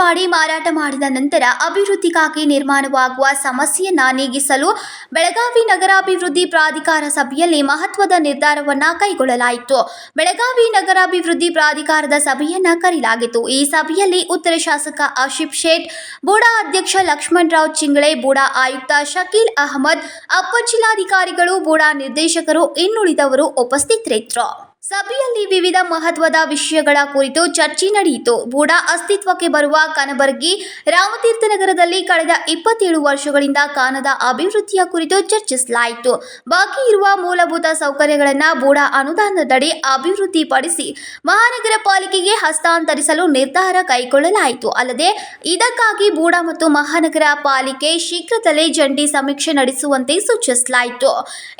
ಮಾಡಿ ಮಾರಾಟ ಮಾಡಿದ ನಂತರ ಅಭಿವೃದ್ಧಿಗಾಗಿ ನಿರ್ಮಾಣವಾಗುವ ಸಮಸ್ಯೆಯನ್ನ ನೀಗಿಸಲು ಬೆಳಗಾವಿ ನಗರಾಭಿವೃದ್ಧಿ ಪ್ರಾಧಿಕಾರ ಸಭೆಯಲ್ಲಿ ಮಹತ್ವದ ನಿರ್ಧಾರವನ್ನ ಕೈಗೊಳ್ಳಲಾಯಿತು. ಬೆಳಗಾವಿ ನಗರಾಭಿವೃದ್ಧಿ ಪ್ರಾಧಿಕಾರದ ಸಭೆಯನ್ನ ಕರೆಯಲಾಗಿತ್ತು. ಈ ಸಭೆಯಲ್ಲಿ ಉತ್ತರ ಶಾಸಕ ಆಶಿಫ್ ಶೇಟ್, ಬೂಡಾ ಅಧ್ಯಕ್ಷ ಲಕ್ಷ್ಮಣ್ ರಾವ್ ಚಿಂಗಳೆ, ಬೂಡಾ ಆಯುಕ್ತ ಶಕೀಲ್ ಅಹಮದ್ ಅಪ್ಪ ಜಿಲ್ಲಾಧಿಕಾರಿಗಳು, ಬೂಡಾ ನಿರ್ದೇಶಕರು ಇನ್ನುಳಿದವರು ಉಪಸ್ಥಿತರಿದ್ದರು. ಸಭೆಯಲ್ಲಿ ವಿವಿಧ ಮಹತ್ವದ ವಿಷಯಗಳ ಕುರಿತು ಚರ್ಚೆ ನಡೆಯಿತು. ಬೂಡಾ ಅಸ್ತಿತ್ವಕ್ಕೆ ಬರುವ ಕನಬರ್ಗಿ ರಾಮತೀರ್ಥನಗರದಲ್ಲಿ ಕಳೆದ ಇಪ್ಪತ್ತೇಳು ವರ್ಷಗಳಿಂದ ಕಾನದ ಅಭಿವೃದ್ಧಿಯ ಕುರಿತು ಚರ್ಚಿಸಲಾಯಿತು. ಬಾಕಿ ಇರುವ ಮೂಲಭೂತ ಸೌಕರ್ಯಗಳನ್ನು ಬೂಡಾ ಅನುದಾನದಡಿ ಅಭಿವೃದ್ಧಿಪಡಿಸಿ ಮಹಾನಗರ ಪಾಲಿಕೆಗೆ ಹಸ್ತಾಂತರಿಸಲು ನಿರ್ಧಾರ ಕೈಗೊಳ್ಳಲಾಯಿತು. ಅಲ್ಲದೆ, ಇದಕ್ಕಾಗಿ ಬೂಡಾ ಮತ್ತು ಮಹಾನಗರ ಪಾಲಿಕೆ ಶೀಘ್ರದಲ್ಲೇ ಜಂಟಿ ಸಮೀಕ್ಷೆ ನಡೆಸುವಂತೆ ಸೂಚಿಸಲಾಯಿತು.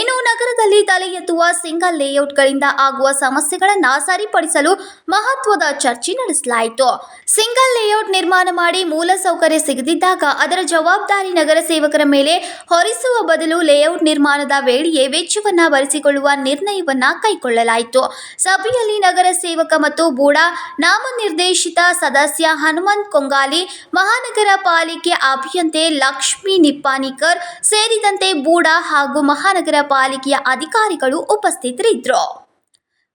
ಇನ್ನು ನಗರದಲ್ಲಿ ತಲೆ ಎತ್ತುವ ಸಿಂಗಲ್ ಲೇಔಟ್ಗಳಿಂದ ಆಗುವ ಸಮಸ್ಯೆಗಳನ್ನು ಸರಿಪಡಿಸಲು ಮಹತ್ವದ ಚರ್ಚೆ ನಡೆಸಲಾಯಿತು. ಸಿಂಗಲ್ ಲೇಔಟ್ ನಿರ್ಮಾಣ ಮಾಡಿ ಮೂಲಸೌಕರ್ಯ ಸಿಗದಿದ್ದಾಗ ಅದರ ಜವಾಬ್ದಾರಿ ನಗರ ಸೇವಕರ ಮೇಲೆ ಹೊರಿಸುವ ಬದಲು ಲೇಔಟ್ ನಿರ್ಮಾಣದ ವೇಳೆಯೇ ವೆಚ್ಚವನ್ನ ಭರಿಸಿಕೊಳ್ಳುವ ನಿರ್ಣಯವನ್ನ ಕೈಗೊಳ್ಳಲಾಯಿತು. ಸಭೆಯಲ್ಲಿ ನಗರ ಸೇವಕ ಮತ್ತು ಬೂಡಾ ನಾಮನಿರ್ದೇಶಿತ ಸದಸ್ಯ ಹನುಮಂತ್ ಕೊಂಗಾಲಿ, ಮಹಾನಗರ ಪಾಲಿಕೆ ಅಭಿಯಂತೆ ಲಕ್ಷ್ಮೀ ನಿಪ್ಪಾನಿಕರ್ ಸೇರಿದಂತೆ ಬೂಡಾ ಹಾಗೂ ಮಹಾನಗರ ಪಾಲಿಕೆಯ ಅಧಿಕಾರಿಗಳು ಉಪಸ್ಥಿತರಿದ್ದರು.